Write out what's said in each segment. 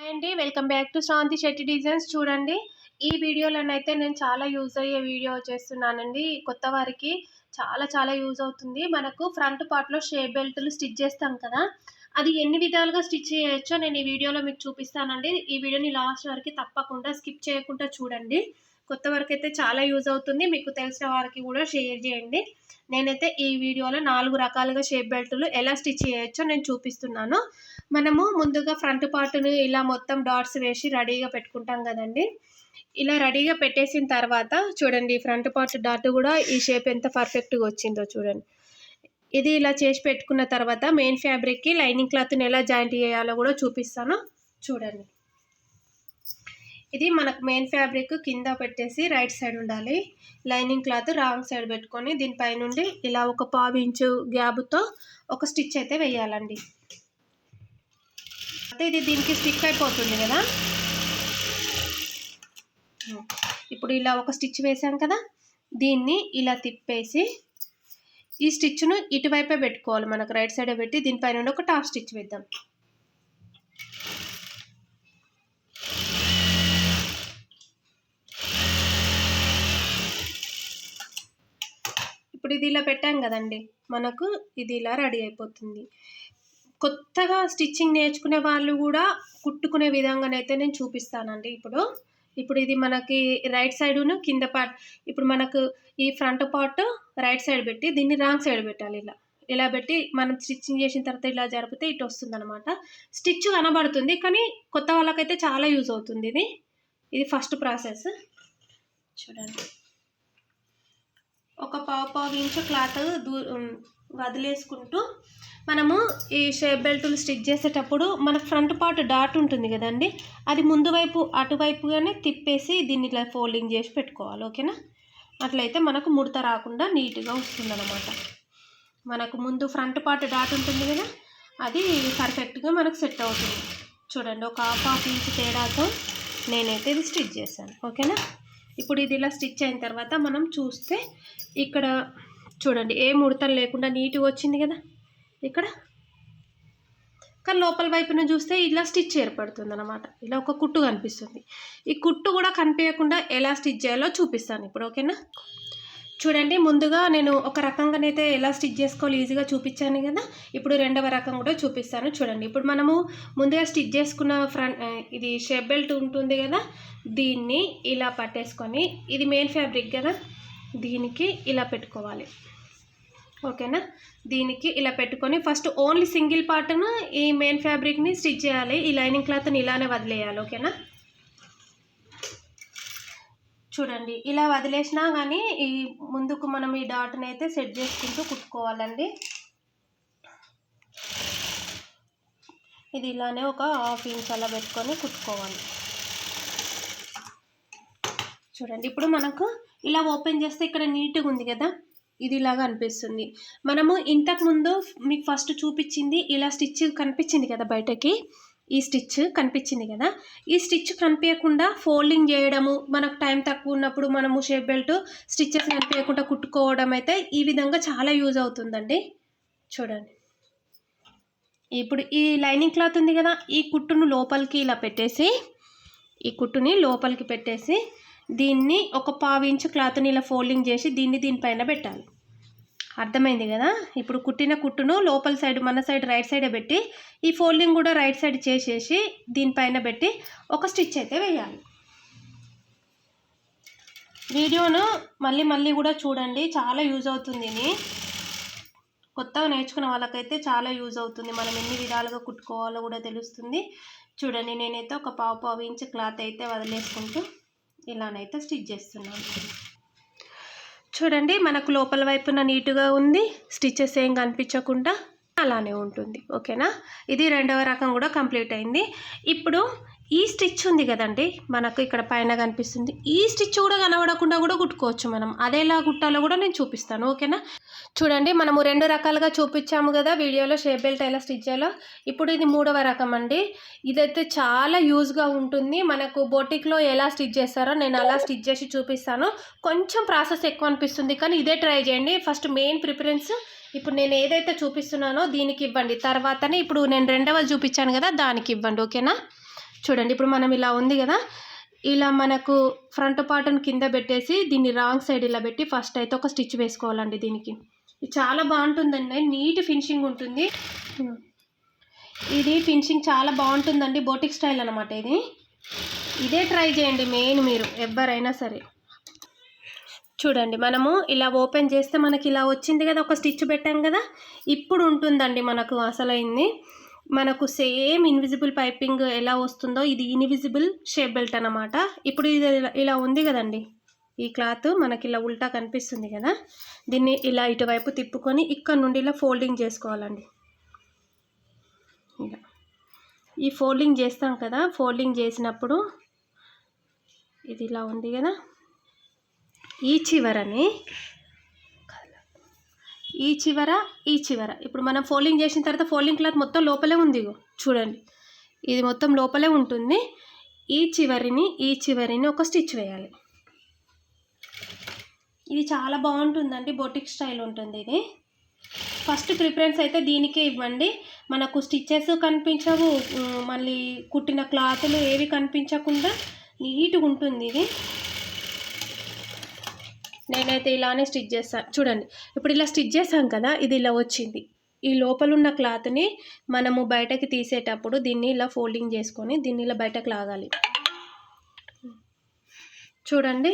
Hi అండి welcome back to Shanthi Shetty designs. చూడండి ఈ వీడియోలోనైతే నేను చాలా యూజ్ అయ్యే వీడియో చేస్తున్నానండి. కొత్త వారికి చాలా చాలా యూజ్ అవుతుంది. మనకు ఫ్రంట్ పార్ట్లో షేప్ బెల్ట్లు స్టిచ్ చేస్తాం కదా అది ఎన్ని విధాలుగా స్టిచ్ చేయొచ్చో నేను ఈ వీడియోలో మీకు చూపిస్తానండి. ఈ వీడియోని లాస్ట్ వరకు తప్పకుండా స్కిప్ చేయకుండా చూడండి. కొత్త వరకు అయితే చాలా యూజ్ అవుతుంది. మీకు తెలిసిన వారికి కూడా షేర్ చేయండి. నేనైతే ఈ వీడియోలో నాలుగు రకాలుగా షేప్ బెల్ట్లు ఎలా స్టిచ్ చేయొచ్చో నేను చూపిస్తున్నాను. మనము ముందుగా ఫ్రంట్ పార్ట్ని ఇలా మొత్తం డాట్స్ వేసి రెడీగా పెట్టుకుంటాం కదండి. ఇలా రెడీగా పెట్టేసిన తర్వాత చూడండి ఫ్రంట్ పార్ట్ డాట్ కూడా ఈ షేప్ ఎంత పర్ఫెక్ట్గా వచ్చిందో చూడండి. ఇది ఇలా చేసి పెట్టుకున్న తర్వాత మెయిన్ ఫ్యాబ్రిక్కి లైనింగ్ క్లాత్ని ఎలా జాయింట్ చేయాలో కూడా చూపిస్తాను. చూడండి. ఇది మనకు మెయిన్ ఫ్యాబ్రిక్ కింద పెట్టేసి రైట్ సైడ్ ఉండాలి. లైనింగ్ క్లాత్ రాంగ్ సైడ్ పెట్టుకొని దీనిపై నుండి ఇలా ఒక పావు ఇంచు గ్యాబ్తో ఒక స్టిచ్ అయితే వేయాలండి. అయితే ఇది దీనికి స్టిక్ అయిపోతుంది కదా? ఇప్పుడు ఇలా ఒక స్టిచ్ వేసాం కదా? దీన్ని ఇలా తిప్పేసి ఈ స్టిచ్ను ఇటువైపే పెట్టుకోవాలి. మనకు రైట్ సైడే పెట్టి దీనిపై నుండి ఒక టాప్ స్టిచ్ వేద్దాం. ఇప్పుడు ఇది ఇలా పెట్టాం కదండి మనకు ఇది ఇలా రెడీ అయిపోతుంది. కొత్తగా స్టిచ్చింగ్ నేర్చుకునే వాళ్ళు కూడా కుట్టుకునే విధంగానైతే నేను చూపిస్తానండి ఇప్పుడు. ఇప్పుడు ఇది మనకి రైట్ సైడును కింద పార్ట్ ఇప్పుడు మనకు ఈ ఫ్రంట్ పార్ట్ రైట్ సైడ్ పెట్టి దీన్ని రాంగ్ సైడ్ పెట్టాలి ఇలా. ఇలా పెట్టి మనం స్టిచ్చింగ్ చేసిన తర్వాత ఇలా జరిపితే ఇటు వస్తుంది అనమాట స్టిచ్ కనబడుతుంది కానీ కొత్త వాళ్ళకైతే చాలా యూజ్ అవుతుంది ఇది. ఇది ఫస్ట్ ప్రాసెస్. చూడండి. ఒక పావు పావు ఇంచు క్లాత్ దూ వదిలేసుకుంటూ మనము ఈ షేప్ బెల్ట్లు స్టిచ్ చేసేటప్పుడు మన ఫ్రంట్ పార్ట్ డాట్ ఉంటుంది కదండి అది ముందు వైపు అటువైపుగానే తిప్పేసి దీన్ని ఇట్లా ఫోల్డింగ్ చేసి పెట్టుకోవాలి ఓకేనా? అట్లయితే మనకు ముడత రాకుండా నీట్గా వస్తుందన్నమాట. మనకు ముందు ఫ్రంట్ పార్ట్ డాట్ ఉంటుంది కదా అది పర్ఫెక్ట్గా మనకు సెట్ అవుతుంది. చూడండి ఒక హాఫ్ హాఫ్ ఇంచ్ తేడాతో నేనైతే ఇది స్టిచ్ చేశాను ఓకేనా? ఇప్పుడు ఇది ఇలా స్టిచ్ అయిన తర్వాత మనం చూస్తే ఇక్కడ చూడండి ఏ ముడతలు లేకుండా నీట్గా వచ్చింది కదా ఇక్కడ. కానీ లోపల వైపున చూస్తే ఇలా స్టిచ్ ఏర్పడుతుంది అనమాట ఇలా ఒక కుట్టు కనిపిస్తుంది. ఈ కుట్టు కూడా కనిపించకుండా ఎలా స్టిచ్ చేయాలో చూపిస్తాను ఇప్పుడు ఓకేనా? చూడండి ముందుగా నేను ఒక రకంగానైతే ఎలా స్టిచ్ చేసుకోవాలి ఈజీగా చూపించాను కదా ఇప్పుడు రెండవ రకం కూడా చూపిస్తాను చూడండి. ఇప్పుడు మనము ముందుగా స్టిచ్ చేసుకున్న ఫ్రంట్ ఇది షేప్ బెల్ట్ ఉంటుంది కదా దీన్ని ఇలా పట్టేసుకొని ఇది మెయిన్ ఫ్యాబ్రిక్ కదా దీనికి ఇలా పెట్టుకోవాలి. ఓకేనా? దీనికి ఇలా పెట్టుకొని ఫస్ట్ ఓన్లీ సింగిల్ పార్ట్ను ఈ మెయిన్ ఫ్యాబ్రిక్ని స్టిచ్ చేయాలి ఈ లైనింగ్ క్లాత్ని ఇలానే వదిలేయాలి ఓకేనా? చూడండి ఇలా వదిలేసినా కానీ ఈ ముందుకు మనం ఈ డాట్ని అయితే సెట్ చేసుకుంటూ కుట్టుకోవాలండి. ఇది ఇలానే ఒక హాఫ్ ఇంచ్ అలా పెట్టుకొని కుట్టుకోవాలి. చూడండి ఇప్పుడు మనకు ఇలా ఓపెన్ చేస్తే ఇక్కడ నీట్గా ఉంది కదా ఇది ఇలాగా అనిపిస్తుంది. మనము ఇంతకు ముందు మీకు ఫస్ట్ చూపించింది ఇలా స్టిచ్ కనిపించింది కదా బయటకి ఈ స్టిచ్ కనిపించింది కదా. ఈ స్టిచ్ కనిపించకుండా ఫోల్డింగ్ చేయడము మనకు టైం తక్కువ ఉన్నప్పుడు మనము షేప్ బెల్ట్ స్టిచ్చెస్ కనిపించకుండా కుట్టుకోవడం అయితే ఈ విధంగా చాలా యూజ్ అవుతుందండి. చూడండి. ఇప్పుడు ఈ లైనింగ్ క్లాత్ ఉంది కదా ఈ కుట్టును లోపలికి ఇలా పెట్టేసి ఈ కుట్టుని లోపలికి పెట్టేసి దీన్ని ఒక పావు ఇంచు క్లాత్ని ఇలా ఫోల్డింగ్ చేసి దీన్ని దీనిపైన పెట్టాలి. అర్థమైంది కదా? ఇప్పుడు కుట్టిన కుట్టును లోపల సైడ్ మన సైడ్ రైట్ సైడే పెట్టి ఈ ఫోల్డింగ్ కూడా రైట్ సైడ్ చేసేసి దీనిపైన పెట్టి ఒక స్టిచ్ అయితే వేయాలి. వీడియోను మళ్ళీ మళ్ళీ కూడా చూడండి. చాలా యూజ్ అవుతుంది కొత్తగా నేర్చుకున్న వాళ్ళకైతే చాలా యూజ్ అవుతుంది. మనం ఎన్ని విధాలుగా కుట్టుకోవాలో కూడా తెలుస్తుంది. చూడండి నేనైతే ఒక పావు పావు ఇంచ్ క్లాత్ అయితే వదిలేసుకుంటూ ఇలానైతే స్టిచ్ చేస్తున్నాను. చూడండి మనకు లోపల వైపున నీట్గా ఉంది. స్టిచెస్ ఏం కనిపించకుండా అలానే ఉంటుంది. ఓకేనా? ఇది రెండవ రకం కూడా కంప్లీట్ అయింది. ఇప్పుడు ఈ స్టిచ్ ఉంది కదండి మనకు ఇక్కడ పైన కనిపిస్తుంది. ఈ స్టిచ్ కూడా కనబడకుండా కూడా కుట్టుకోవచ్చు మనం. అదేలా కుట్టాలో కూడా నేను చూపిస్తాను ఓకేనా? చూడండి మనము రెండు రకాలుగా చూపించాము కదా వీడియోలో షేప్ బెల్ట్ ఎలా స్టిచ్ చేయాలో. ఇప్పుడు ఇది మూడవ రకం అండి. ఇదైతే చాలా యూజ్గా ఉంటుంది. మనకు బొటిక్లో ఎలా స్టిచ్ చేస్తారో నేను అలా స్టిచ్ చేసి చూపిస్తాను. కొంచెం ప్రాసెస్ ఎక్కువ అనిపిస్తుంది కానీ ఇదే ట్రై చేయండి. ఫస్ట్ మెయిన్ ప్రిఫరెన్స్ ఇప్పుడు నేను ఏదైతే చూపిస్తున్నానో దీనికి ఇవ్వండి. తర్వాతనే ఇప్పుడు నేను రెండవ చూపించాను కదా దానికి ఇవ్వండి ఓకేనా? చూడండి ఇప్పుడు మనం ఇలా ఉంది కదా ఇలా మనకు ఫ్రంట్ పార్ట్ను కింద పెట్టేసి దీన్ని రాంగ్ సైడ్ ఇలా పెట్టి ఫస్ట్ అయితే ఒక స్టిచ్ వేసుకోవాలండి దీనికి. ఇది చాలా బాగుంటుందండి నీట్ ఫినిషింగ్ ఉంటుంది. ఇది ఫినిషింగ్ చాలా బాగుంటుందండి బోటిక్ స్టైల్ అనమాట ఇది. ఇదే ట్రై చేయండి మెయిన్ మీరు ఎవరైనా సరే. చూడండి మనము ఇలా ఓపెన్ చేస్తే మనకి ఇలా వచ్చింది కదా ఒక స్టిచ్ పెట్టాం కదా ఇప్పుడు ఉంటుందండి మనకు అసలైంది. మనకు సేమ్ ఇన్విజిబుల్ పైపింగ్ ఎలా వస్తుందో ఇది ఇన్విజిబుల్ షేప్ బెల్ట్ అనమాట ఇప్పుడు ఇది ఇలా- ఉంది కదండి. ఈ క్లాత్ మనకి ఇలా ఉల్టా కనిపిస్తుంది కదా. దీన్ని ఇలా ఇటువైపు తిప్పుకొని ఇక్కడ నుండి ఇలా ఫోల్డింగ్ చేసుకోవాలండి. ఇలా. ఈ ఫోల్డింగ్ చేస్తాం కదా ఫోల్డింగ్ చేసినప్పుడు ఇది ఇలా ఉంది కదా. ఈ చివరని ఈ చివర ఈ చివర. ఇప్పుడు మనం ఫోల్డింగ్ చేసిన తర్వాత ఫోల్డింగ్ క్లాత్ మొత్తం లోపలే ఉంది చూడండి. ఇది మొత్తం లోపలే ఉంటుంది. ఈ చివరిని ఈ చివరిని ఒక స్టిచ్ వేయాలి. ఇది చాలా బాగుంటుందండి బొటిక్ స్టైల్ ఉంటుంది ఇది. ఫస్ట్ ప్రిఫరెన్స్ అయితే దీనికే ఇవ్వండి. మనకు స్టిచ్చెస్ కనిపించవు మళ్ళీ కుట్టిన క్లాతులు ఏవి కనిపించకుండా నీట్గా ఉంటుంది ఇది. నేనైతే ఇలానే స్టిచ్ చేస్తాను చూడండి ఇప్పుడు ఇలా స్టిచ్ చేసాం కదా ఇది ఇలా వచ్చింది. ఈ లోపలున్న క్లాత్ని మనము బయటకి తీసేటప్పుడు దీన్ని ఇలా ఫోల్డింగ్ చేసుకొని దీన్ని ఇలా బయటకు లాగాలి. చూడండి.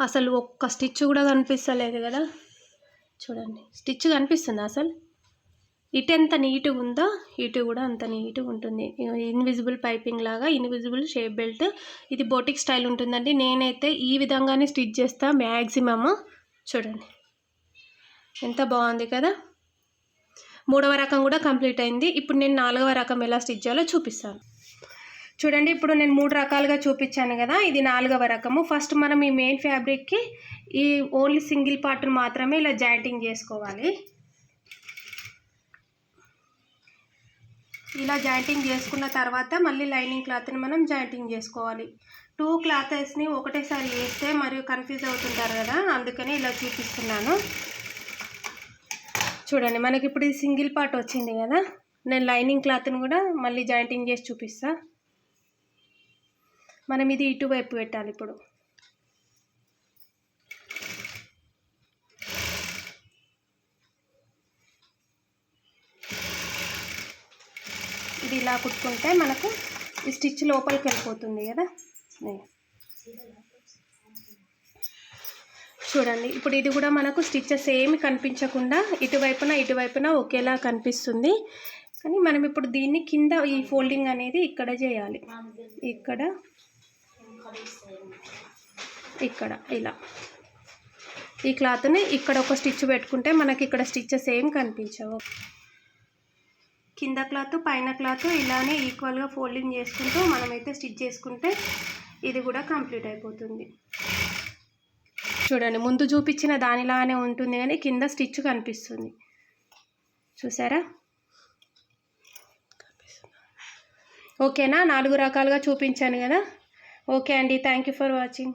అసలు ఒక్క స్టిచ్ కూడా కనిపిస్తలేదు కదా. చూడండి స్టిచ్ కనిపిస్తుందా అసలు? ఇటు ఎంత నీట్గా ఉందో ఇటు కూడా అంత నీట్గా ఉంటుంది. ఇన్విజిబుల్ పైపింగ్ లాగా ఇన్విజిబుల్ షేప్ బెల్ట్ ఇది బోటిక్ స్టైల్ ఉంటుందండి. నేనైతే ఈ విధంగానే స్టిచ్ చేస్తా మ్యాక్సిమమ్ చూడండి. ఎంత బాగుంది కదా? మూడవ రకం కూడా కంప్లీట్ అయింది. ఇప్పుడు నేను నాలుగవ రకం ఎలా స్టిచ్ చేయాలో చూపిస్తాను. చూడండి ఇప్పుడు నేను మూడు రకాలుగా చూపించాను కదా. ఇది నాలుగవ రకము. ఫస్ట్ మనం ఈ మెయిన్ ఫ్యాబ్రిక్కి ఈ ఓన్లీ సింగిల్ పార్ట్ను మాత్రమే ఇలా జాయింటింగ్ చేసుకోవాలి. ఇలా జాయింటింగ్ చేసుకున్న తర్వాత మళ్ళీ లైనింగ్ క్లాత్ని మనం జాయింటింగ్ చేసుకోవాలి. టూ క్లాతెస్ని ఒకటేసారి వేస్తే మరియు కన్ఫ్యూజ్ అవుతుంటారు కదా అందుకని ఇలా చూపిస్తున్నాను. చూడండి మనకి ఇప్పుడు ఇది సింగిల్ పార్ట్ వచ్చింది కదా నేను లైనింగ్ క్లాత్ని కూడా మళ్ళీ జాయింటింగ్ చేసి చూపిస్తా. మనం ఇది ఇటువైపు పెట్టాలి ఇప్పుడు. ఇది ఇలా కుట్టుకుంటే మనకు ఈ స్టిచ్ లోపలికి వెళ్ళిపోతుంది కదా? చూడండి ఇప్పుడు ఇది కూడా మనకు స్టిచ్చెస్ ఏమి కనిపించకుండా ఇటువైపున ఇటువైపున ఒకేలా కనిపిస్తుంది. కానీ మనం ఇప్పుడు దీన్ని కింద ఈ ఫోల్డింగ్ అనేది ఇక్కడ చేయాలి. ఇక్కడ ఇక్కడ ఇలా. ఈ క్లాత్ని ఇక్కడ ఒక స్టిచ్ పెట్టుకుంటే మనకి ఇక్కడ స్టిచ్చెస్ ఏం కనిపించవు. కింద క్లాత్ పైన క్లాత్ ఇలానే ఈక్వల్గా ఫోల్డింగ్ చేసుకుంటూ మనమైతే స్టిచ్ చేసుకుంటే ఇది కూడా కంప్లీట్ అయిపోతుంది. చూడండి ముందు చూపించిన దానిలానే ఉంటుంది కానీ కింద స్టిచ్ కనిపిస్తుంది. చూసారా? ఓకేనా? నాలుగు రకాలుగా చూపించాను కదా? ఓకే అండి థ్యాంక్ యూ ఫర్ వాచింగ్